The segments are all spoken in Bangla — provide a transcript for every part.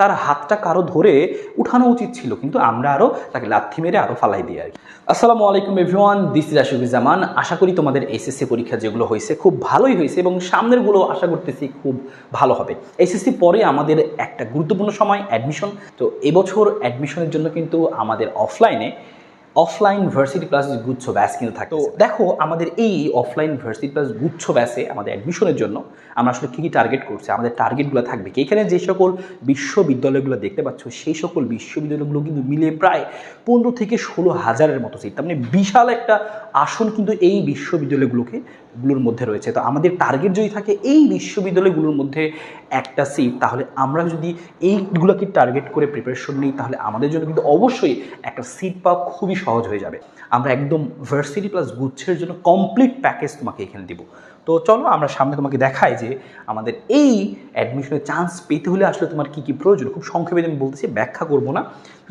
তার হাতটা কারও ধরে উঠানো উচিত ছিল, কিন্তু আমরা আরও তাকে লাথি মেরে আরও ফালাই দিই আর কি। আসসালামু আলাইকুম এভরিওয়ান দিস ইজ জামান আশা করি তোমাদের এসএসসি পরীক্ষা যেগুলো হয়েছে খুব ভালোই হয়েছে এবং সামনেরগুলো আশা করতেছি খুব ভালো হবে। এসএসসি পরে আমাদের একটা গুরুত্বপূর্ণ সময় অ্যাডমিশন তো এবছর অ্যাডমিশনের জন্য কিন্তু আমাদের অফলাইনে অফলাইন ভার্সিটি প্লাস গুচ্ছ ব্যাস কিন্তু থাকে তো দেখো আমাদের এই অফলাইন ভার্সিটি প্লাস গুচ্ছ ব্যাসে আমাদের অ্যাডমিশনের জন্য আমরা আসলে কী কী টার্গেট করছি আমাদের টার্গেটগুলো থাকবে কি? এখানে যে সকল বিশ্ববিদ্যালয়গুলো দেখতে পাচ্ছ সেই সকল বিশ্ববিদ্যালয়গুলো কিন্তু মিলে প্রায় পনেরো থেকে ষোলো হাজারের মতো সিট তার মানে বিশাল একটা আসন কিন্তু এই বিশ্ববিদ্যালয়গুলোকে গুলোর মধ্যে রয়েছে। তো আমাদের টার্গেট যদি থাকে এই বিশ্ববিদ্যালয়গুলোর মধ্যে একটা সিট তাহলে আমরা যদি এইগুলোকে টার্গেট করে প্রিপারেশন নিই তাহলে আমাদের জন্য কিন্তু অবশ্যই একটা সিট পাওয়া খুবই সহজ হয়ে যাবে। আমরা একদম ভার্সিটি প্লাস গুচ্ছের জন্য কমপ্লিট প্যাকেজ তোমাকে এখানে দিব। তো চলো আমরা সামনে তোমাকে দেখাই যে আমাদের এই অ্যাডমিশনের চান্স পেতে হলে আসলে তোমার কী কী প্রয়োজন? খুব সংক্ষেপে আমি বলতেছি, ব্যাখ্যা করব না।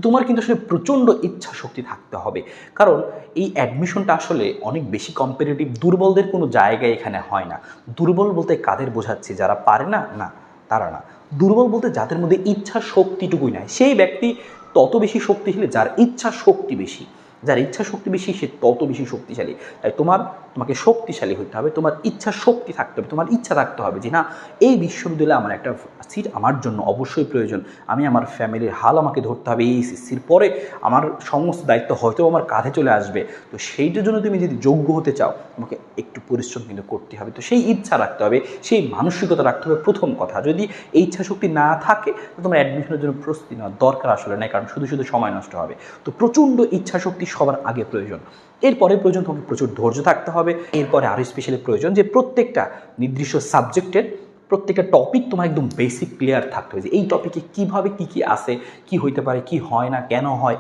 তোমার কিন্তু আসলে প্রচণ্ড ইচ্ছা শক্তি থাকতে হবে। কারণ এই অ্যাডমিশনটা আসলে অনেক বেশি কম্পিটিটিভ দুর্বলদের কোনো জায়গায় এখানে হয় না। দুর্বল বলতে কাদের বোঝাচ্ছি? যারা পারে না? না, তারা না। দুর্বল বলতে যাদের মধ্যে ইচ্ছা শক্তিটুকুই নাই। সেই ব্যক্তি তত বেশি শক্তিশালী যার ইচ্ছা শক্তি বেশি। যার ইচ্ছা শক্তি বেশি, সে তত বেশি শক্তিশালী। তাই তোমার, তোমাকে শক্তিশালী হতে হবে, তোমার ইচ্ছা শক্তি থাকতে হবে, তোমার ইচ্ছা থাকতে হবে যে, না, এই বিশ্ববিদ্যালয়ে আমার একটা সিট আমার জন্য অবশ্যই প্রয়োজন। আমি আমার ফ্যামিলির হাল আমাকে ধরতে হবে এই সিসির পরে। আমার সমস্ত দায়িত্ব হয়তো আমার কাঁধে চলে আসবে। তো সেইটার জন্য তুমি যদি যোগ্য হতে চাও, তোমাকে একটু পরিশ্রম কিন্তু করতে হবে। তো সেই ইচ্ছা রাখতে হবে, সেই মানসিকতা রাখতে হবে প্রথম কথা। যদি এই ইচ্ছা শক্তি না থাকে, তো তোমার অ্যাডমিশনের জন্য প্রস্তুতি নেওয়ার দরকার আসলে নাই, কারণ শুধু শুধু সময় নষ্ট হবে। তো প্রচণ্ড ইচ্ছা শক্তি সবার আগে প্রয়োজন। এরপরে প্রয়োজন তোমাকে প্রচুর ধৈর্য থাকতে হবে। এরপরে আরও স্পেশালি প্রয়োজন যে প্রত্যেকটা নির্দিষ্ট সাবজেক্টের প্রত্যেকটা টপিক তোমার একদম বেসিক ক্লিয়ার থাকতে হবে যে এই টপিকে কীভাবে কী কী আসে কি হইতে পারে, কি হয় না, কেন হয়,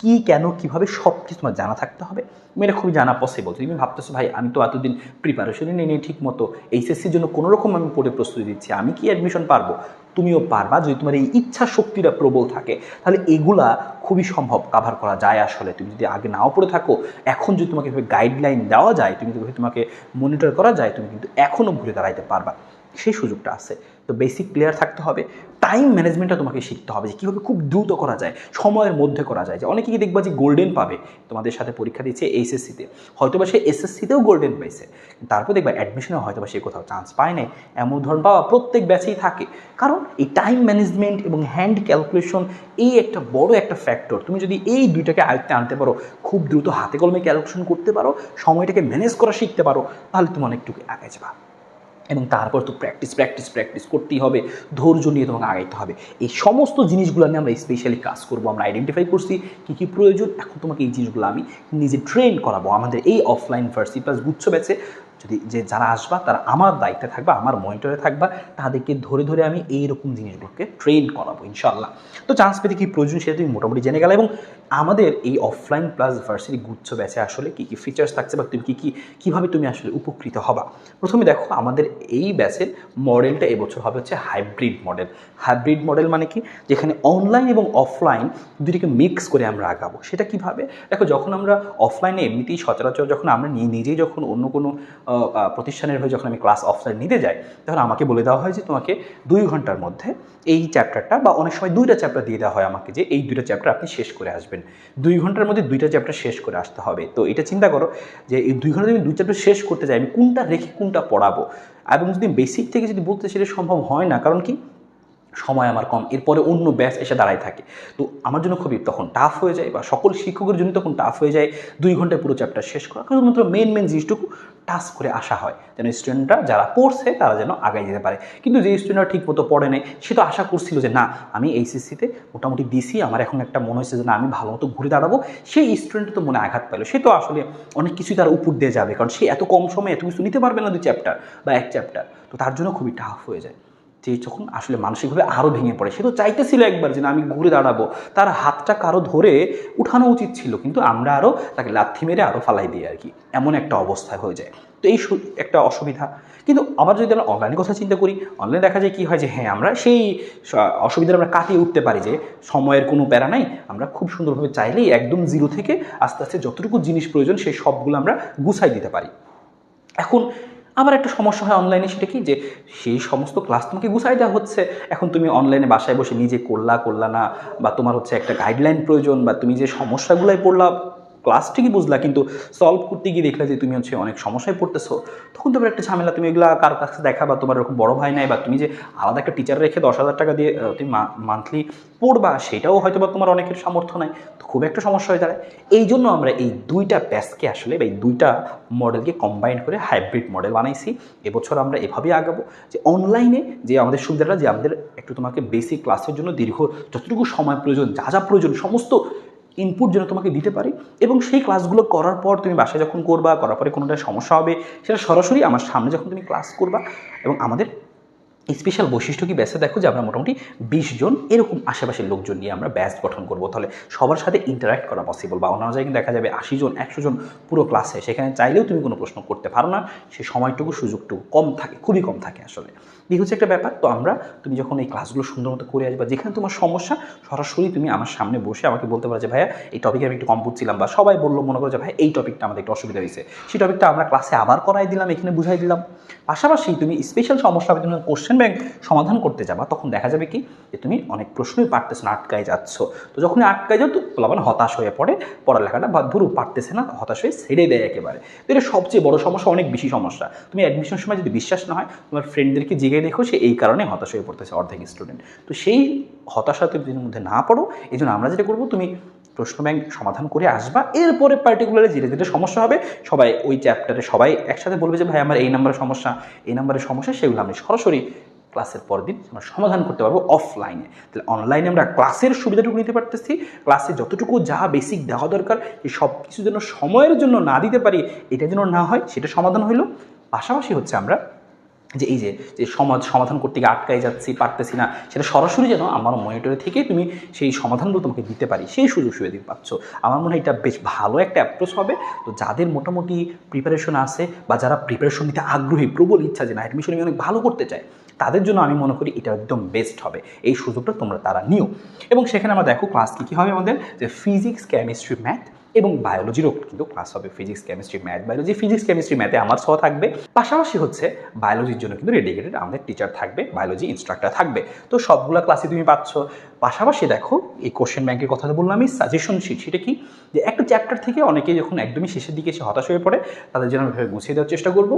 কি, কেন, কীভাবে সব কিছু তোমার জানা থাকতে হবে। মেয়েরা খুবই জানা পসিবল তুমি ভাবতেছো, ভাই, আমি তো এতদিন প্রিপারেশনই নিয়ে নিই ঠিক মতো এইচএসসির জন্য কোনোরকম আমি পড়ে প্রস্তুতি দিচ্ছি। আমি কি অ্যাডমিশন পারব? তুমিও পারবা যদি তোমার এই ইচ্ছা শক্তিটা প্রবল থাকে। তাহলে এগুলা খুবই সম্ভব কাভার করা যায় আসলে। তুমি যদি আগে নাও পড়ে থাকো, এখন যদি তোমাকে গাইডলাইন দেওয়া যায়, তুমি যদি তোমাকে মনিটর করা যায়, তুমি কিন্তু এখনও ঘুরে দাঁড়াইতে পারবা। সেই সুযোগটা আছে। তো বেসিক প্লেয়ার থাকতে হবে। টাইম ম্যানেজমেন্টটা তোমাকে শিখতে হবে যে কীভাবে খুব দ্রুত করা যায়, সময়ের মধ্যে করা যায়। যে অনেকেই দেখবা যে গোল্ডেন পাবে, তোমাদের সাথে পরীক্ষা দিচ্ছে এইচএসসিতে হয়তোবা সে এসএসসিতেও গোল্ডেন পাইছে। তারপর দেখবা অ্যাডমিশনে হয়তোবা সে কোথাও চান্স পায় নাই। এমন ধরন পাওয়া প্রত্যেক ব্যাচেই থাকে। কারণ এই টাইম ম্যানেজমেন্ট এবং হ্যান্ড ক্যালকুলেশন এই একটা বড় একটা ফ্যাক্টর তুমি যদি এই দুইটাকে আয়ত্তে আনতে পারো, খুব দ্রুত হাতে কলমে ক্যালকুলেশন করতে পারো, সময়টাকে ম্যানেজ করা শিখতে পারো, তাহলে তুমি অনেকটুকু আগে যাবা। এবং তারপর তো প্র্যাকটিস প্র্যাকটিস প্র্যাকটিস করতেই হবে, ধৈর্য নিয়ে তোমাকে আগাইতে হবে। এই সমস্ত জিনিসগুলো নিয়ে আমরা স্পেশালি কাজ করব, আমরা আইডেন্টিফাই করছি কী কী প্রয়োজন, এখন তোমাকে এই জিনিসগুলো আমি নিজে ট্রেন করাবো। আমাদের এই অফলাইন ভার্সি প্লাস গুচ্ছ ব্যাচে যদি যে যারা আসবা, তারা আমার দায়িত্বে থাকবা, আমার মনিটরে থাকবা, তাদেরকে ধরে ধরে আমি এইরকম জিনিসগুলোকে ট্রেন করাবো ইনশাল্লাহ তো চান্স পেতে কী প্রয়োজন সেটা তুমি মোটামুটি জেনে গেলে এবং আমাদের এই অফলাইন প্লাস ভার্সিটি গুচ্ছ ব্যাচে আসলে কী কী ফিচার্স থাকছে বা তুমি কী কী, কীভাবে তুমি আসলে উপকৃত হবা? প্রথমে দেখো, আমাদের এই ব্যাচের মডেলটা এবছর হবে হচ্ছে হাইব্রিড মডেল হাইব্রিড মডেল মানে কি? যেখানে অনলাইন এবং অফলাইন দুটিকে মিক্স করে আমরা আগাবো। সেটা কীভাবে? দেখো, যখন আমরা অফলাইনে এমনিতেই সচরাচর যখন আমরা নিজেই যখন অন্য কোনো প্রতিষ্ঠানের হয়ে যখন আমি ক্লাস অফলাইন নিতে যাই, তখন আমাকে বলে দেওয়া হয় যে তোমাকে দুই ঘণ্টার মধ্যে এই চ্যাপ্টারটা বা অনেক সময় দুইটা চ্যাপ্টার দিয়ে দেওয়া হয় আমাকে যে এই দুইটা চ্যাপ্টার আপনি শেষ করে আসবেন। দুই ঘণ্টার মধ্যে দুইটা চ্যাপ্টার শেষ করে আসতে হবে। তো এটা চিন্তা করো যে এই দুই ঘণ্টা আমি দুই চ্যাপ্টার শেষ করতে চাই আমি কোনটা রেখে কোনটা পড়াবো? এবং যদি বেসিক থেকে যদি বলতে সেটা সম্ভব হয় না, কারণ কি? সময় আমার কম, এরপরে অন্য ব্যাচ এসে দাঁড়ায় থাকে। তো আমার জন্য খুবই তখন টাফ হয়ে যায় বা সকল শিক্ষকের জন্য তখন টাফ হয়ে যায় দুই ঘন্টায় পুরো চ্যাপ্টার শেষ করা। শুধুমাত্র মেন মেন জিনিসটুকু টাচ করে আসা হয়। যেন স্টুডেন্টরা যারা পড়ছে, তারা যেন আগায় যেতে পারে। কিন্তু যে স্টুডেন্টরা ঠিক মতো পড়ে নেই, সে তো আশা করছিল যে, না, আমি এইচএসসিতে মোটামুটি দিছি আমার এখন একটা মনে হয়েছে যে, না, আমি ভালো মতো ঘুরে দাঁড়াবো। সেই স্টুডেন্ট তো মনে আঘাত পেল সে তো আসলে অনেক কিছুই তার উপর দিয়ে যাবে। কারণ সে এত কম সময়ে এত কিছু নিতে পারবে না দুই চ্যাপ্টার বা এক চ্যাপ্টার তো তার জন্য খুবই টাফ হয়ে যায়। যে যখন আসলে মানসিকভাবে আরও ভেঙে পড়ে, সে তো চাইতেছিল একবার যে না, আমি ঘুরে দাঁড়াবো। তার হাতটা কারও ধরে উঠানো উচিত ছিল, কিন্তু আমরা আরও তাকে লাথি মেরে আরও ফালাই দিই আর কি। এমন একটা অবস্থা হয়ে যায়। তো এই একটা অসুবিধা। কিন্তু আবার যদি আমরা অনলাইনের কথা চিন্তা করি অনলাইনে দেখা যায় কী হয় যে হ্যাঁ আমরা সেই অসুবিধাটা আমরা কাটিয়ে উঠতে পারি যে, সময়ের কোনো প্যারা নাই। আমরা খুব সুন্দরভাবে চাইলেই একদম জিরো থেকে আস্তে আস্তে যতটুকু জিনিস প্রয়োজন, সেই সবগুলো আমরা গুছাই দিতে পারি। এখন আবার একটা সমস্যা হয় অনলাইনে সেটা কি যে সেই সমস্ত ক্লাস তোমাকে গুছাই দেওয়া হচ্ছে। এখন তুমি অনলাইনে বাসায় বসে নিজে করলা করলা না, বা তোমার হচ্ছে একটা গাইডলাইন প্রয়োজন, বা তুমি যে সমস্যাগুলোয় পড়লা ক্লাস ঠিকই বুঝলা, কিন্তু সলভ করতে গিয়ে দেখলা যে তুমি হচ্ছে অনেক সমস্যায় পড়তেছো, তখন তোমার একটা ঝামেলা, তুমি এগুলা কারও কাছে দেখা বা তোমার এরকম বড় ভাই নাই বা তুমি যে আলাদা একটা টিচার রেখে দশ হাজার টাকা দিয়ে তুমি মান্থলি পড়বা, সেটাও হয়তো বা তোমার অনেকের সামর্থ্য নাই, তো খুব একটা সমস্যা হয়ে দাঁড়ায়। এই জন্য আমরা এই দুইটা ব্যাচকে আসলে বা এই দুইটা মডেলকে কম্বাইন করে হাইব্রিড মডেল বানাইছি। এবছর আমরা এভাবেই আগাবো যে অনলাইনে যে আমাদের সুবিধাটা, যে আমাদের একটু তোমাকে বেসিক ক্লাসের জন্য দীর্ঘ, যতটুকু সময় প্রয়োজন, যা যা প্রয়োজন, সমস্ত ইনপুট যেন তোমাকে দিতে পারি এবং সেই ক্লাসগুলো করার পর তুমি বাসায় যখন করবা, করার পরে কোনোটা সমস্যা হবে, সেটা সরাসরি আমার সামনে যখন তুমি ক্লাস করবা এবং আমাদের স্পেশাল বৈশিষ্ট্য কি ব্যাসে দেখো যে আমরা মোটামুটি বিশ জন এরকম আশেপাশের লোকজন নিয়ে আমরা ব্যাচ গঠন করব। তাহলে সবার সাথে ইন্টারাক্ট করা পসিবল বা অন্যান্য জায়গায় দেখা যাবে আশি জন, একশো জন পুরো ক্লাসে সেখানে চাইলেও তুমি কোনো প্রশ্ন করতে পারো না। সে সময়টুকু, সুযোগটুকু কম থাকে, খুবই কম থাকে আসলে। এই হচ্ছে একটা ব্যাপার। তো আমরা, তুমি যখন এই ক্লাসগুলো সুন্দর মতো করে আসবা, যেখানে তোমার সমস্যা, সরাসরি তুমি আমার সামনে বসে আমাকে বলতে পারো যে, ভাইয়া, এই টপিকে আমি একটু কম বুঝছিলাম বা সবাই বলল, মনে করো যে ভাই এই টপিকটা আমাদের একটু অসুবিধা হয়েছে। সেই টপিকটা আমরা ক্লাসে আবার করাই দিলাম, এখানে বুঝাই দিলাম। পাশাপাশি তুমি স্পেশাল সমস্যা হবে, তুমি কোশ্চেন ব্যাংক সমাধান করতে যাবা, তখন দেখা যাবে কি যে, তুমি অনেক প্রশ্নই পারতেছো না, আটকায় যাচ্ছ। তো যখন আটকায় যাও, তো প্লাবান হতাশ হয়ে পড়ে, পড়ালেখাটা বা ধরু পারতেছে না, হতাশ হয়ে ছেড়ে দেয় একেবারে। তো এটা সবচেয়ে বড় সমস্যা, অনেক বেশি সমস্যা। তুমি অ্যাডমিশন সময় যদি বিশ্বাস না হয়, তোমার ফ্রেন্ডদেরকে জিগে দেখো সে এই কারণে হতাশ হয়ে পড়তেছে, অর্ধেক স্টুডেন্ট তো সেই হতাশা তুমি মধ্যে না পড়ো এই জন্য আমরা যেটা করব, তুমি প্রশ্ন ব্যাংক সমাধান করে আসবা। এরপরে পার্টিকুলারলি যেটা যেটা সমস্যা হবে, সবাই ওই চ্যাপ্টারে সবাই একসাথে বলবে যে, ভাই, আমার এই নাম্বারের সমস্যা, এই নাম্বারের সমস্যা, সেগুলো আমি সরাসরি ক্লাসের পর দিন আমরা সমাধান করতে পারব অফলাইনে তাহলে অনলাইনে আমরা ক্লাসের সুবিধাটুকু নিতে পারতেছি ক্লাসে যতটুকু যা বেসিক দেওয়া দরকার, এই সব কিছু যেন সময়ের জন্য না দিতে পারি, এটা যেন না হয়, সেটা সমাধান হইল। পাশাপাশি হচ্ছে আমরা যে এই যে যে সমাজ, সমাধান করতে গিয়ে আটকাই যাচ্ছি, পারতেছি না, সেটা সরাসরি যেন আমার মনিটরে থেকে তুমি সেই সমাধানগুলো তোমাকে দিতে পারি, সেই সুযোগ সুবিধা পাচ্ছ। আমার মনে হয় এটা বেশ ভালো একটা অ্যাপ্রোচ হবে। তো যাদের মোটামুটি প্রিপারেশন আছে বা যারা প্রিপারেশন নিতে আগ্রহী, প্রবল ইচ্ছা যে না অ্যাডমিশন আমি অনেক ভালো করতে চাই, তাদের জন্য আমি মনে করি এটা একদম বেস্ট হবে। এই সুযোগটা তোমরা তারা নিও। এবং সেখানে আমরা দেখো ক্লাস কী কী হবে আমাদের? যে ফিজিক্স কেমিস্ট্রি ম্যাথ এবং বায়োলজিরও কিন্তু ক্লাস হবে physics chemistry math biology physics chemistry ম্যাথে আমার সহ থাকবে। পাশাপাশি হচ্ছে বায়োলজির জন্য কিন্তু রেডিকেটেড আমাদের টিচার থাকবে বায়োলজি ইনস্ট্রাক্টর থাকবে। তো সবগুলো ক্লাসে তুমি পাচ্ছ। পাশাপাশি দেখো, এই কোশ্চেন ব্যাংকের কথা তো বললাম আমি সাজেশন শিট সেটা কি? যে একটা চ্যাপ্টার থেকে অনেকে যখন একদমই শেষের দিকে এসে হতাশ হয়ে পড়ে, তাদের জন্য আমি গুছিয়ে দেওয়ার চেষ্টা করব।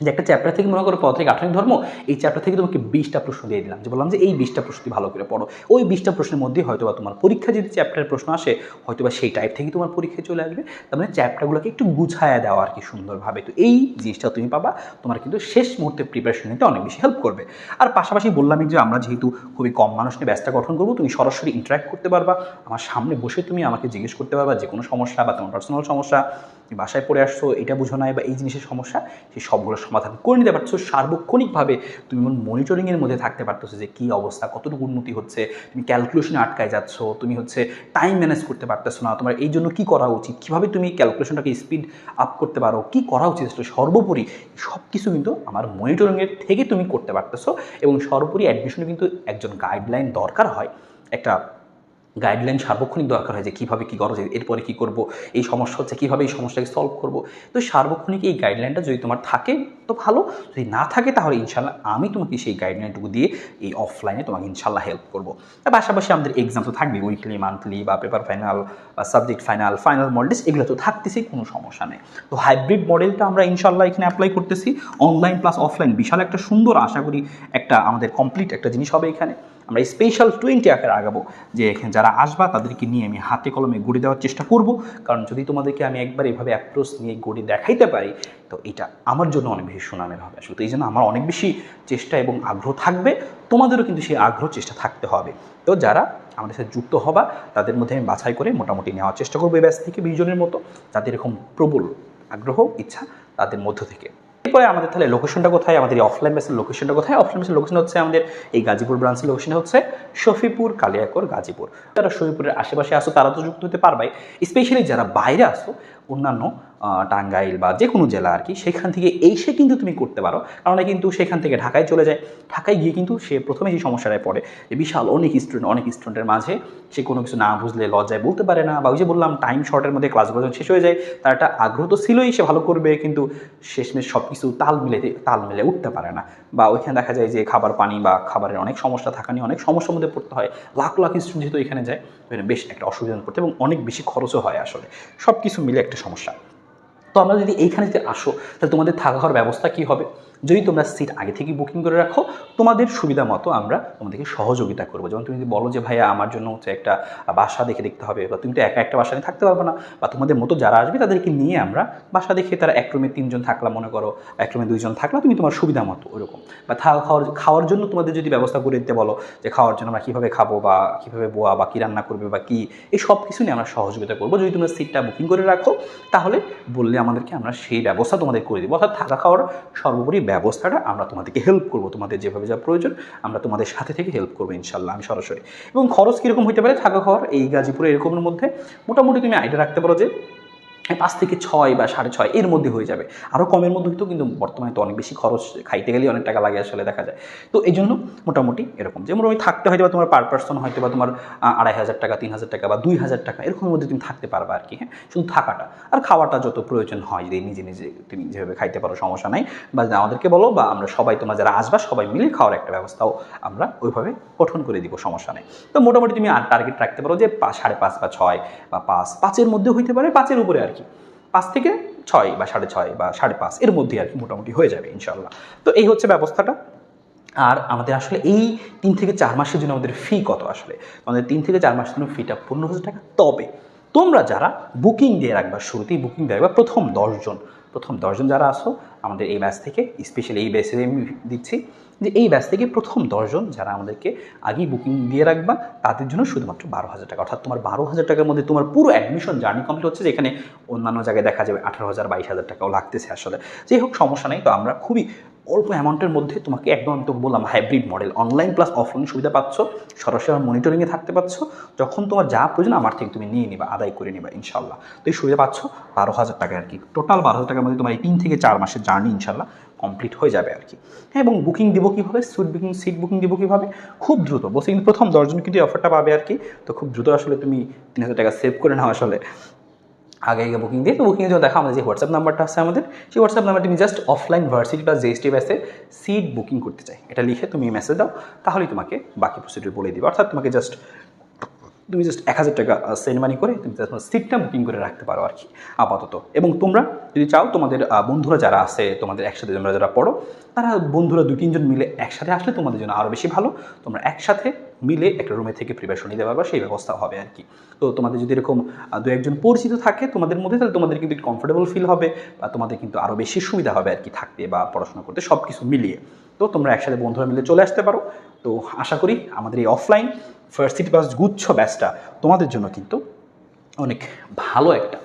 যে একটা চ্যাপ্টার থেকে মনে করো পত্রিক আঠনিক ধর্ম, এই চ্যাপ্টার থেকে তোমাকে বিশটা প্রশ্ন দিয়ে দিলাম। যে বললাম যে এই বিশটা প্রশ্ন ভালো করে পড়ো। ওই বিশটা প্রশ্নের মধ্যে হয়তো বা তোমার পরীক্ষা যদি চ্যাপ্টারের প্রশ্ন আসে হয়তো বা সেই টাইপ থেকে তোমার পরীক্ষায় চলে আসবে। তার মানে চ্যাপ্টারগুলোকে একটু গুছায়া দেওয়া আর কি সুন্দরভাবে। তো এই জিনিসটা তুমি পাবা, তোমার কিন্তু শেষ মুহূর্তে প্রিপারেশন নিতে অনেক বেশি হেল্প করবে। আর পাশাপাশি বললামই যে আমরা যেহেতু খুবই কম মানুষ নিয়ে ব্যাচটা গঠন করব, তুমি সরাসরি ইন্টারাক্ট করতে পারবা। আমার সামনে বসে তুমি আমাকে জিজ্ঞেস করতে পারবা যে কোনো সমস্যা বা তোমার পার্সোনাল সমস্যা। তুমি বাসায় পড়ে আসছো, এটা বুঝো নাই বা এই জিনিসের সমস্যা, সেই সবগুলো সমাধান করে নিতে পারছ, সার্বক্ষণিকভাবে তুমি মনিটরিংয়ের মধ্যে থাকতে পারতেছো যে কী অবস্থা, কতটুকু উন্নতি হচ্ছে, তুমি ক্যালকুলেশনে আটকায় যাচ্ছ, তুমি হচ্ছে টাইম ম্যানেজ করতে পারতেছো না, তোমার এই জন্য কী করা উচিত, কীভাবে তুমি ক্যালকুলেশনটাকে স্পিড আপ করতে পারো, কী করা উচিত সর্বোপরি সব কিছু কিন্তু আমার মনিটরিংয়ের থেকে তুমি করতে পারতেছো এবং সর্বোপরি অ্যাডমিশনে কিন্তু একজন গাইডলাইন দরকার হয়, একটা গাইডলাইন সার্বক্ষণিক দরকার হয় যে কীভাবে কী করা যায় এরপরে কী করব, এই সমস্যা হচ্ছে কীভাবে এই সমস্যাকে সলভ করব। তো সার্বক্ষণিক এই গাইডলাইনটা যদি তোমার থাকে, তো ভালো। যদি না থাকে তাহলে ইনশাল্লাহ আমি তোমাকে সেই গাইডলাইনটুকু দিয়ে এই অফলাইনে তোমাকে ইনশাল্লাহ হেল্প করব। আর পাশাপাশি আমাদের এক্সাম তো থাকবে উইকলি মান্থলি বা পেপার ফাইনাল বা সাবজেক্ট ফাইনাল ফাইনাল মডেলস এগুলো তো থাকতেছেই, কোনো সমস্যা নেই। তো হাইব্রিড মডেলটা আমরা ইনশাল্লাহ এখানে অ্যাপ্লাই করতেছি। অনলাইন প্লাস অফলাইন বিশাল একটা সুন্দর, আশা করি একটা আমাদের কমপ্লিট একটা জিনিস হবে এখানে। আমরা স্পেশাল টোয়েন্টি আকারে আগাবো, যে এখানে যারা আসবা, তাদেরকে নিয়ে আমি হাতে কলমে গড়ি দেওয়ার চেষ্টা করব। কারণ যদি তোমাদেরকে আমি একবার এভাবে অ্যাপ্রোচ নিয়ে গড়ি দেখাইতে পারি, তো এটা আমার জন্য অনেক বেশি সুনামের হবে। আসলে তো এই জন্য আমার অনেক বেশি চেষ্টা এবং আগ্রহ থাকবে, তোমাদেরও কিন্তু সেই আগ্রহ চেষ্টা থাকতে হবে। তো যারা আমাদের সাথে যুক্ত হবা, তাদের মধ্যে আমি বাছাই করে মোটামুটি নেওয়ার চেষ্টা করব এই ব্যাস থেকে বিশ জনের মতো। যাদের এরকম প্রবল আগ্রহ, ইচ্ছা, তাদের মধ্য থেকে। এরপরে আমাদের তাহলে লোকেশনটা কোথায়? আমাদের অফলাইন বেসের লোকেশনটা কোথায়? অফলাইন বেসের লোকেশন হচ্ছে আমাদের এই গাজীপুর ব্রাঞ্চের লোকেশন হচ্ছে শফিপুর কালিয়াকর গাজীপুর। যারা শফিপুরের আশেপাশে আসো তারা তো যুক্ত হতে পারবে স্পেশালি যারা বাইরে আসো অন্যান্য টাঙ্গাইল বা যে কোনো জেলা আর কি, সেখান থেকে এসে কিন্তু তুমি করতে পারো। কারণ কিন্তু সেখান থেকে ঢাকায় চলে যায়। ঢাকায় গিয়ে কিন্তু সে প্রথমে যে সমস্যাটায় পড়ে, যে বিশাল অনেক স্টুডেন্ট অনেক স্টুডেন্টের মাঝে সে কোনো কিছু না বুঝলে, লজ্জায় বলতে পারে না বা ওই যে বললাম টাইম শর্টের মধ্যে ক্লাসগুলো যখন শেষ হয়ে যায়। তার একটা আগ্রহ তো ছিলই সে ভালো করবে, কিন্তু শেষমেশ সব কিছু তাল মিলে তাল মিলে উঠতে পারে না। বা ওইখানে দেখা যায় যে খাবার পানি বা খাবারের অনেক সমস্যা থাকা নিয়ে অনেক সমস্যার মধ্যে পড়তে হয়। লাখ লাখ স্টুডেন্ট যেহেতু এখানে যায় বেশ একটা অসুবিধা পড়তে এবং অনেক বেশি খরচও হয় আসলে। সব কিছু মিলে একটা সমস্যা। তো আমরা যদি এইখানে যদি আসো তাহলে তোমাদের থাকা হওয়ার ব্যবস্থা কী হবে? যদি তোমরা সিট আগে থেকে বুকিং করে রাখো, তোমাদের সুবিধা মতো আমরা তোমাদেরকে সহযোগিতা করব। যেমন তুমি যদি বলো যে, ভাইয়া, আমার জন্য হচ্ছে একটা বাসা দেখে দেখতে হবে বা তুমি তো একা একটা বাসা নিয়ে থাকতে পারবে না, বা তোমাদের মতো যারা আসবে তাদেরকে নিয়ে আমরা বাসা দেখে তারা এক রুমে তিনজন থাকলাম মনে করো এক রুমে দুইজন থাকলাম, তুমি তোমার সুবিধা মতো ওরকম। বা খাওয়ার খাওয়ার জন্য তোমাদের যদি ব্যবস্থা করে দিতে বলো যে, খাওয়ার জন্য আমরা কীভাবে খাব, বা কীভাবে বোয়া, বা কী রান্না করবে, বা কী? এই সব কিছু নিয়ে আমরা সহযোগিতা করব। যদি তোমরা সিটটা বুকিং করে রাখো, তাহলে বললে আমাদেরকে আমরা সেই ব্যবস্থা তোমাদের করে দেবো। অর্থাৎ থাকা খাওয়ার সর্বোপরি ব্যবস্থাটা আমরা তোমাদেরকে হেল্প করব। তোমাদের যেভাবে যা প্রয়োজন, আমরা তোমাদের সাথে থেকে হেল্প করব ইনশাল্লাহ, আমি সরাসরি। এবং খরচ কীরকম হতে পারে? থাকা খাওয়ার এই গাজীপুরে এরকমের মধ্যে মোটামুটি তুমি আইডিয়া রাখতে পারো যে পাঁচ থেকে ছয় বা সাড়ে ছয় এর মধ্যে হয়ে যাবে। আরও কমের মধ্যে হয়তো কিন্তু বর্তমানে তো অনেক বেশি খরচ, খাইতে গেলে অনেক টাকা লাগে আসলে দেখা যায়। তো এই জন্য মোটামুটি এরকম। যেমন ওই থাকতে হয়তো বা তোমার পার পার্সন হয়তো বা তোমার আড়াই হাজার টাকা, তিন হাজার টাকা বা দুই হাজার টাকা এরকমের মধ্যে তুমি থাকতে পারবে আর কি হ্যাঁ? শুধু থাকাটা। আর খাওয়াটা যত প্রয়োজন হয়, যদি নিজে নিজে তুমি যেভাবে খাইতে পারো সমস্যা নাই। বা আমাদেরকে বলো বা আমরা সবাই তোমরা যারা আসবা, সবাই মিলে খাওয়ার একটা ব্যবস্থাও আমরা ওইভাবে গঠন করে দিব, সমস্যা নেই। তো মোটামুটি তুমি আর টার্গেট রাখতে পারো যে সাড়ে পাঁচ বা ছয় বা পাঁচ, পাঁচের মধ্যে হইতে পারে, পাঁচের উপরে আর কি পাঁচ থেকে ছয় বা সাড়ে ছয় বা সাড়ে পাঁচ এর মধ্যে আর কি মোটামুটি হয়ে যাবে ইনশাল্লাহ তো এই হচ্ছে ব্যবস্থাটা। আর আমাদের আসলে এই তিন থেকে চার মাসের জন্য আমাদের ফি কত আসলে? আমাদের তিন থেকে চার মাসের জন্য ফিটা পনেরো হাজার টাকা। তবে তোমরা যারা বুকিং দিয়ে রাখবা, শুরুতেই বুকিং দিয়ে রাখবা, প্রথম দশজন প্রথম দশজন যারা আসো আমাদের এই ব্যাচ থেকে স্পেশালি এই ব্যাচে আমি দিচ্ছি যে এই ব্যাচ থেকে প্রথম দশজন যারা আমাদেরকে আগেই বুকিং দিয়ে রাখবা, তাদের জন্য শুধুমাত্র বারো হাজার টাকা। অর্থাৎ তোমার বারো হাজার টাকার মধ্যে তোমার পুরো অ্যাডমিশন জার্নি কমপ্লিট হচ্ছে, যেখানে অন্যান্য জায়গায় দেখা যাবে আঠারো হাজার, বাইশ হাজার টাকাও লাগতেছে আসলে। যাই হোক, সমস্যা নেই। তো আমরা খুবই অল্প অ্যামাউন্টের মধ্যে তোমাকে একদম তোকে বললাম hybrid model online plus offline সুবিধা পাচ্ছ, সরাসরি মনিটরিংয়ে থাকতে পাচ্ছ, যখন তোমার যা প্রয়োজন আমার থেকে তুমি নিয়ে নিবা, আদায় করে নিবা ইনশাল্লাহ তো এই সুবিধা পাচ্ছ বারো হাজার টাকা আর কি। টোটাল বারো হাজার টাকার মধ্যে তোমার এই তিন থেকে চার মাসের জার্নি ইনশাল্লাহ কমপ্লিট হয়ে যাবে আর কি। হ্যাঁ এবং বুকিং দিব কীভাবে? সিট বুকিং সিট বুকিং দিব কীভাবে? খুব দ্রুত। বলছি কিন্তু প্রথম দশজন কিন্তু অফারটা পাবে আর কি। তো খুব দ্রুত আসলে তুমি তিন হাজার টাকা সেভ করে নাও আসলে। আগে আগে বুকিং দিয়ে তো বুকিংয়ের জন্য দেখা আমাদের যে হোয়াটসঅ্যাপ নাম্বারটা আছে আমাদের। সেই হোয়াটসঅ্যাপ নাম্বারটি আমি জাস্ট অফলাইন ভার্সিটি বা জিএসটি ব্যাসে সিট বুকিং করতে চাই। এটা লিখে তুমি মেসেজ দাও, তাহলেই তোমাকে বাকি প্রসিডিউর বলে দিবে। অর্থাৎ তোমাকে জাস্ট তুমি জাস্ট এক হাজার টাকা সেন্ড মানি করে তুমি তোমার সিটটা বুকিং করে রাখতে পারো আর কি, আপাতত। এবং তোমরা যদি চাও, তোমাদের বন্ধুরা যারা আছে, তোমাদের একসাথে তোমরা যারা পড়ো, তারা বন্ধুরা দু তিনজন মিলে একসাথে আসলে তোমাদের জন্য আরও বেশি ভালো। তোমরা একসাথে মিলে একটা রুমে থেকে প্রিপারেশন নিতে পারবা, সেই ব্যবস্থা হবে আর কি। তো তোমাদের যদি এরকম দু একজন পরিচিত থাকে তোমাদের মধ্যে, তাহলে তোমাদের কিন্তু কমফোর্টেবল ফিল হবে বা তোমাদের কিন্তু আরও বেশি সুবিধা হবে আর কি থাকতে বা পড়াশোনা করতে সব কিছু মিলিয়ে। তো তোমরা একসাথে বন্ধুরা মিলে চলে আসতে পারো। তো আশা করি আমাদের এই অফলাইন ফার্সিটি পাস গুচ্ছ ব্যাচটা তোমাদের জন্য কিন্তু অনেক ভালো একটা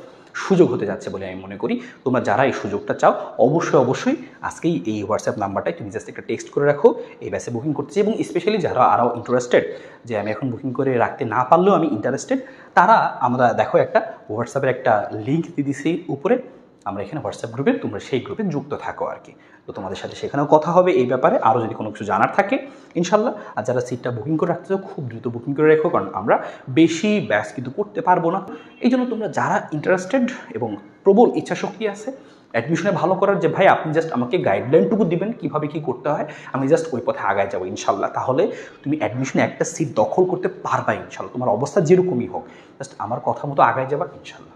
সুযোগ হতে যাচ্ছে বলে আমি মনে করি। তোমরা যারা এই সুযোগটা চাও, অবশ্যই অবশ্যই আজকেই এই হোয়াটসঅ্যাপ নাম্বারটায় তুমি জাস্ট একটা টেক্সট করে রাখো। এই ব্যাচে বুকিং করতে এবং স্পেশালি যারা আরও ইন্টারেস্টেড যে আমি এখন বুকিং করে রাখতে না পারলেও আমি ইন্টারেস্টেড তারা আমরা দেখো একটা হোয়াটসঅ্যাপের একটা লিঙ্ক দিয়ে দিছি উপরে। আমরা এখানে হোয়াটসঅ্যাপ গ্রুপে তোমরা সেই গ্রুপে যুক্ত থাকো আর কি। তো তোমাদের সাথে সেখানেও কথা হবে এই ব্যাপারে। আরও যদি কোনো কিছু জানার থাকে, ইনশাল্লাহ। আর যারা সিটটা বুকিং করে রাখতে চাও, খুব দ্রুত বুকিং করে রেখো, কারণ আমরা বেশি ব্যাস কিন্তু করতে পারব না। এই জন্য তোমরা যারা ইন্টারেস্টেড এবং প্রবল ইচ্ছাশক্তি আছে অ্যাডমিশনে ভালো করার যে, ভাই, আপনি জাস্ট আমাকে গাইডলাইনটুকু দিবেন কীভাবে কী করতে হয়, আমি জাস্ট ওই পথে আগায় যাব ইনশাল্লাহ। তাহলে তুমি অ্যাডমিশনে একটা সিট দখল করতে পারবা ইনশাল্লাহ। তোমার অবস্থা যেরকমই হোক জাস্ট আমার কথা মতো আগায় যাবা ইনশাল্লাহ।